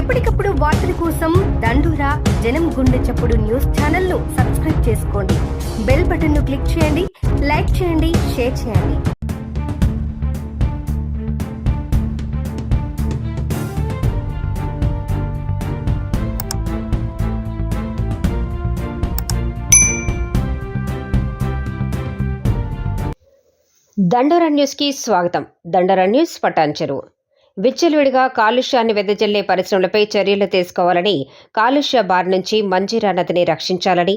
ఎప్పటికప్పుడు వార్తల కోసం దండూరా జనం గుండె చప్పుడు న్యూస్ ఛానల్ను సబ్స్క్రైబ్ చేసుకోండి. బెల్ బటన్ను క్లిక్ చేయండి లైక్ చేయండి షేర్ చేయండి. దండోరా న్యూస్కి స్వాగతం. దండోరా న్యూస్ పటాన్చెరు విచ్చలవిడిగా కాలుష్యాన్ని వెదజల్లే పరిశ్రమలపై చర్యలు తీసుకోవాలని కాలుష్య బారి నుంచి మంజీరా నదిని రక్షించాలని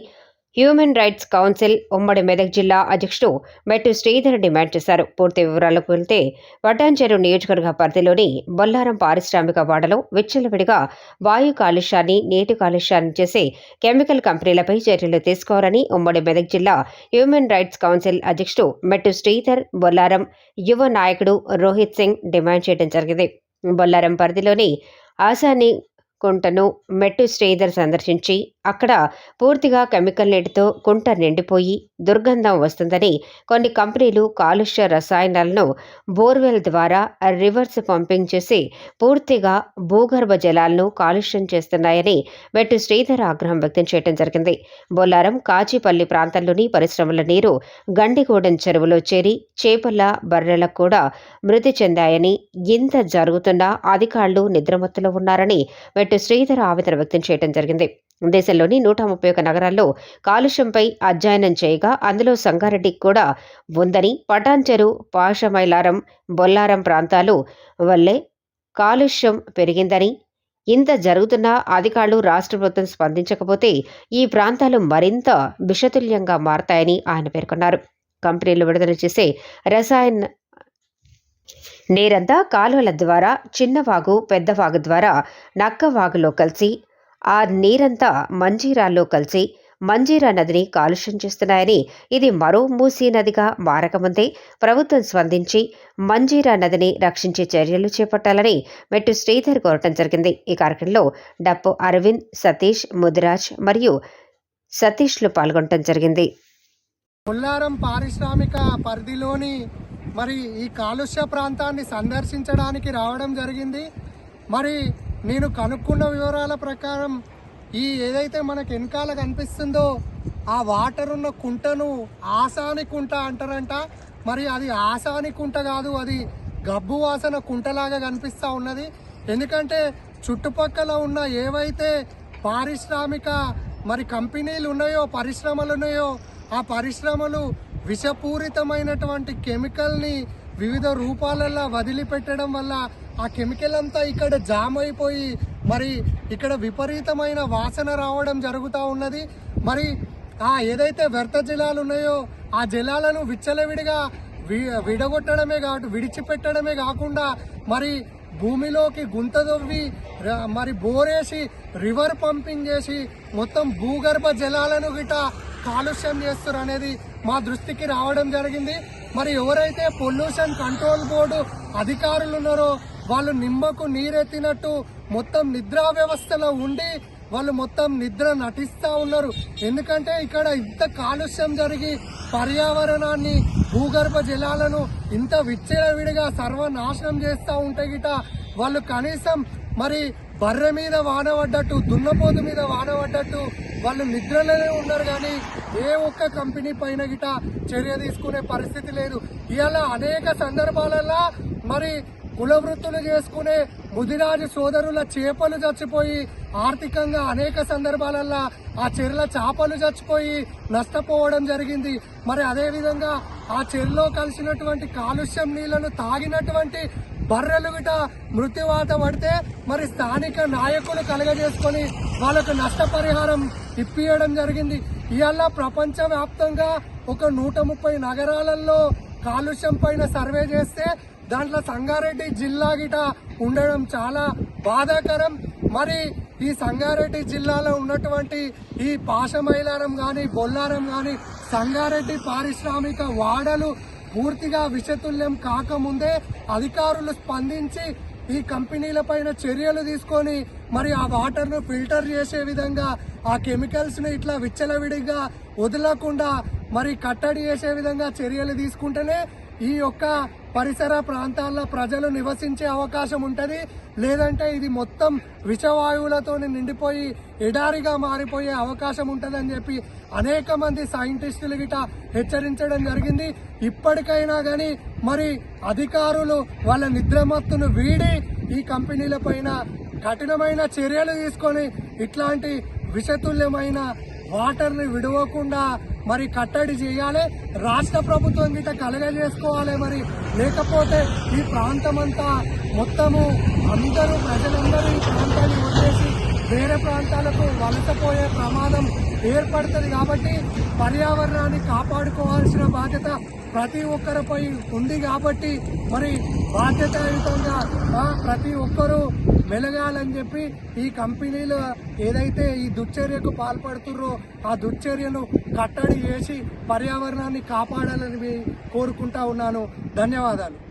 హ్యూమన్ రైట్స్ కౌన్సిల్ ఉమ్మడి మెదక్ జిల్లా అధ్యక్షుడు మెట్టు శ్రీధర్ డిమాండ్ చేశారు. పూర్తి వివరాలకు వెళ్తే పటాన్చెరు నియోజకవర్గ పరిధిలోని బొల్లారం పారిశ్రామిక వాడలో విచ్చలవిడిగా వాయు కాలుష్యాన్ని నీటి కాలుష్యాన్ని చేసే కెమికల్ కంపెనీలపై చర్యలు తీసుకోవాలని ఉమ్మడి మెదక్ జిల్లా హ్యూమన్ రైట్స్ కౌన్సిల్ అధ్యక్షుడు మెట్టు శ్రీధర్ బొల్లారం యువ నాయకుడు రోహిత్ సింగ్ డిమాండ్ చేయడం జరిగింది. బొల్లారం పరిధిలోని ఆశాని కుంటను మెట్టు శ్రీధర్ సందర్శించి అక్కడ పూర్తిగా కెమికల్ నీటితో కుంట నిండిపోయి దుర్గంధం వస్తుందని కొన్ని కంపెనీలు కాలుష్య రసాయనాలను బోర్వెల్ ద్వారా రివర్స్ పంపింగ్ చేసి పూర్తిగా భూగర్భ జలాలను కాలుష్యం చేస్తున్నాయని మెట్టు శ్రీధర్ ఆగ్రహం వ్యక్తం చేయడం జరిగింది. బొల్లారం కాచిపల్లి ప్రాంతంలోని పరిశ్రమల నీరు గండిగూడెం చెరువులో చేరి చేపల బర్రెలకు కూడా మృతి చెందాయని ఇంత జరుగుతున్నా అధికారులు నిద్రమత్తులో ఉన్నారని మెట్టు శ్రీధర్ ఆవేదన వ్యక్తం చేయడం జరిగింది. దేశంలోని నూట ముప్పై ఒక నగరాల్లో కాలుష్యంపై అధ్యయనం చేయగా అందులో సంగారెడ్డి కూడా ఉందని పటాన్చెరు పాషమైలారం బొల్లారం ప్రాంతాలు వల్లే కాలుష్యం పెరిగిందని ఇంత జరుగుతున్నా అధికారులు రాష్ట్ర ప్రభుత్వం స్పందించకపోతే ఈ ప్రాంతాలు మరింత విషతుల్యంగా మారతాయని ఆయన పేర్కొన్నారు. కంపెనీలు విడుదల చేసే రసాయన నీరంతా కాలువల ద్వారా చిన్నవాగు పెద్దవాగు ద్వారా నక్కవాగులో కలిసి ఆ నీరంతా మంజీరాల్లో కలిసి మంజీరా నదిని కాలుష్యం చేస్తున్నాయని ఇది మరో మూసీ నదిగా మారకముందే ప్రభుత్వం స్పందించి మంజీరా నదిని రక్షించే చర్యలు చేపట్టాలని మెట్టు శ్రీధర్ కోరటం జరిగింది. ఈ కార్యక్రమంలో డప్పు అరవింద్ సతీష్ ముదిరాజ్ మరియు సతీష్లు పాల్గొనడం జరిగింది. పుల్లారం పారిశ్రామిక పరిధిలోని మరి ఈ కాలుష్య ప్రాంతాన్ని సందర్శించడానికి రావడం జరిగింది. మరి నేను కనుక్కున్న వివరాల ప్రకారం ఈ ఏదైతే మనకు వెనకాల కనిపిస్తుందో ఆ వాటర్ ఉన్న కుంటను ఆసాని కుంట అంటారంట. మరి అది ఆసాని కుంట కాదు అది గబ్బు వాసన కుంటలాగా కనిపిస్తూ ఉన్నది. ఎందుకంటే చుట్టుపక్కల ఉన్న ఏవైతే పారిశ్రామిక మరి కంపెనీలు ఉన్నాయో పరిశ్రమలు ఉన్నాయో ఆ పరిశ్రమలు విషపూరితమైనటువంటి కెమికల్ని వివిధ రూపాలలో వదిలిపెట్టడం వల్ల ఆ కెమికల్ అంతా ఇక్కడ జామ్ అయిపోయి మరి ఇక్కడ విపరీతమైన వాసన రావడం జరుగుతూ ఉన్నది. మరి ఆ ఏదైతే వ్యర్థ జలాలు ఉన్నాయో ఆ జలాలను విచ్చలవిడిగా వి- విడగొట్టడమే కాదు విడిచిపెట్టడమే కాకుండా మరి భూమిలోకి గుంత దొవ్వి మరి బోరేసి రివర్ పంపింగ్ చేసి మొత్తం భూగర్భ జలాలను గిట కాలుష్యం చేస్తారు అనేది మా దృష్టికి రావడం జరిగింది. మరి ఎవరైతే పొల్యూషన్ కంట్రోల్ బోర్డు అధికారులు ఉన్నారో వాళ్ళు నిమ్మకు నీరెత్తినట్టు మొత్తం నిద్రా వ్యవస్థలో ఉండి వాళ్ళు మొత్తం నిద్ర నటిస్తూ ఉన్నారు. ఎందుకంటే ఇక్కడ ఇంత కాలుష్యం జరిగి పర్యావరణాన్ని భూగర్భ జలాలను ఇంత విచ్చలవిడిగా సర్వనాశనం చేస్తూ ఉంటే గిట వాళ్ళు కనీసం మరి బర్రె మీద వాన పడ్డట్టు దున్నపోతు మీద వాన పడ్డట్టు వాళ్ళు నిద్రలోనే ఉన్నారు కానీ ఏ ఒక్క కంపెనీ పైన గిట చర్య తీసుకునే పరిస్థితి లేదు. ఇవాళ అనేక సందర్భాలలో మరి కుల వృత్తులు చేసుకునే ముదిరాజు సోదరుల చేపలు చచ్చిపోయి ఆర్థికంగా అనేక సందర్భాలలో ఆ చెర్ల చేపలు చచ్చిపోయి నష్టపోవడం జరిగింది. మరి అదేవిధంగా ఆ చెరులో కలిసినటువంటి కాలుష్యం నీళ్ళను తాగినటువంటి బర్రెలు గిట మృత్యువాత పడితే మరి స్థానిక నాయకులు కలగజేసుకొని వాళ్ళకు నష్టపరిహారం ఇప్పియడం జరిగింది. ఇవాళ ప్రపంచ వ్యాప్తంగా ఒక నూట ముప్పై నగరాలలో కాలుష్యం పైన సర్వే చేస్తే దాంట్లో సంగారెడ్డి జిల్లా గిట ఉండడం చాలా బాధాకరం. మరి ఈ సంగారెడ్డి జిల్లాలో ఉన్నటువంటి ఈ పాషమైలారం కానీ బొల్లారం కానీ సంగారెడ్డి పారిశ్రామిక వాడలు పూర్తిగా విషతుల్యం కాకముందే అధికారులు స్పందించి ఈ కంపెనీల పైన చర్యలు తీసుకొని మరి ఆ వాటర్ను ఫిల్టర్ చేసే విధంగా ఆ కెమికల్స్ని ఇట్లా విచ్చలవిడిగా వదలకుండా మరి కట్టడి చేసే విధంగా చర్యలు తీసుకుంటేనే ఈ యొక్క పరిసర ప్రాంతాల్లో ప్రజలు నివసించే అవకాశం ఉంటుంది. లేదంటే ఇది మొత్తం విషవాయువులతో నిండిపోయి ఎడారిగా మారిపోయే అవకాశం ఉంటుందని చెప్పి అనేక మంది సైంటిస్టులు గిట హెచ్చరించడం జరిగింది. ఇప్పటికైనా కానీ మరి అధికారులు వాళ్ళ నిద్రమత్తును వీడి ఈ కంపెనీల పైన కఠినమైన చర్యలు తీసుకొని ఇట్లాంటి విషతుల్యమైన వాటర్ని విడవకుండా మరి కట్టడి చేయాలి. రాష్ట్ర ప్రభుత్వం గిట్ట కలగజేసుకోవాలి మరి. లేకపోతే ఈ ప్రాంతమంతా మొత్తము అందరూ ప్రజలందరూ ఈ ప్రాంతాన్ని వదిలేసి వేరే ప్రాంతాలకు వలసపోయే ప్రమాదం ఏర్పడుతుంది కాబట్టి పర్యావరణాన్ని కాపాడుకోవాల్సిన బాధ్యత ప్రతి ఒక్కరిపై ఉంది కాబట్టి మరి బాధ్యతాయుతంగా ప్రతి ఒక్కరూ మెలగాలని చెప్పి ఈ కంపెనీలు ఏదైతే ఈ దుశ్చర్యకు పాల్పడుతుర్రో ఆ దుశ్చర్యను కట్టడి చేసి పర్యావరణాన్ని కాపాడాలని కోరుకుంటా ఉన్నాను. ధన్యవాదాలు.